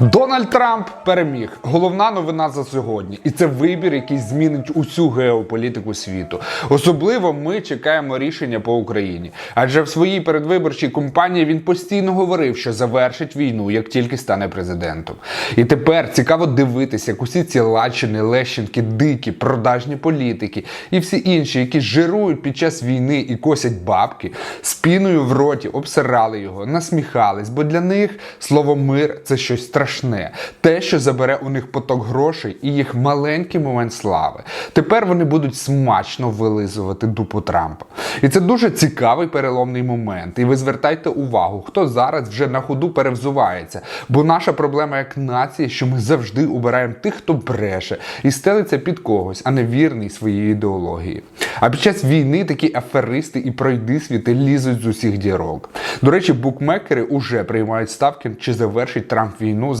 Дональд Трамп переміг. Головна новина за сьогодні. І це вибір, який змінить усю геополітику світу. Особливо ми чекаємо рішення по Україні. Адже в своїй передвиборчій кампанії він постійно говорив, що завершить війну, як тільки стане президентом. І тепер цікаво дивитися, як усі ці лачини, лещенки, дикі, продажні політики і всі інші, які жирують під час війни і косять бабки, з піною в роті обсирали його, насміхались, бо для них слово мир це щось страшне, те, що забере у них поток грошей і їх маленький момент слави. Тепер вони будуть смачно вилизувати дупу Трампа. І це дуже цікавий переломний момент. І ви звертайте увагу, хто зараз вже на ходу перевзувається. Бо наша проблема як нації, що ми завжди обираємо тих, хто бреше і стелиться під когось, а не вірний своїй ідеології. А під час війни такі аферисти і пройдисвіти лізуть з усіх дірок. До речі, букмекери уже приймають ставки, чи завершить Трамп війну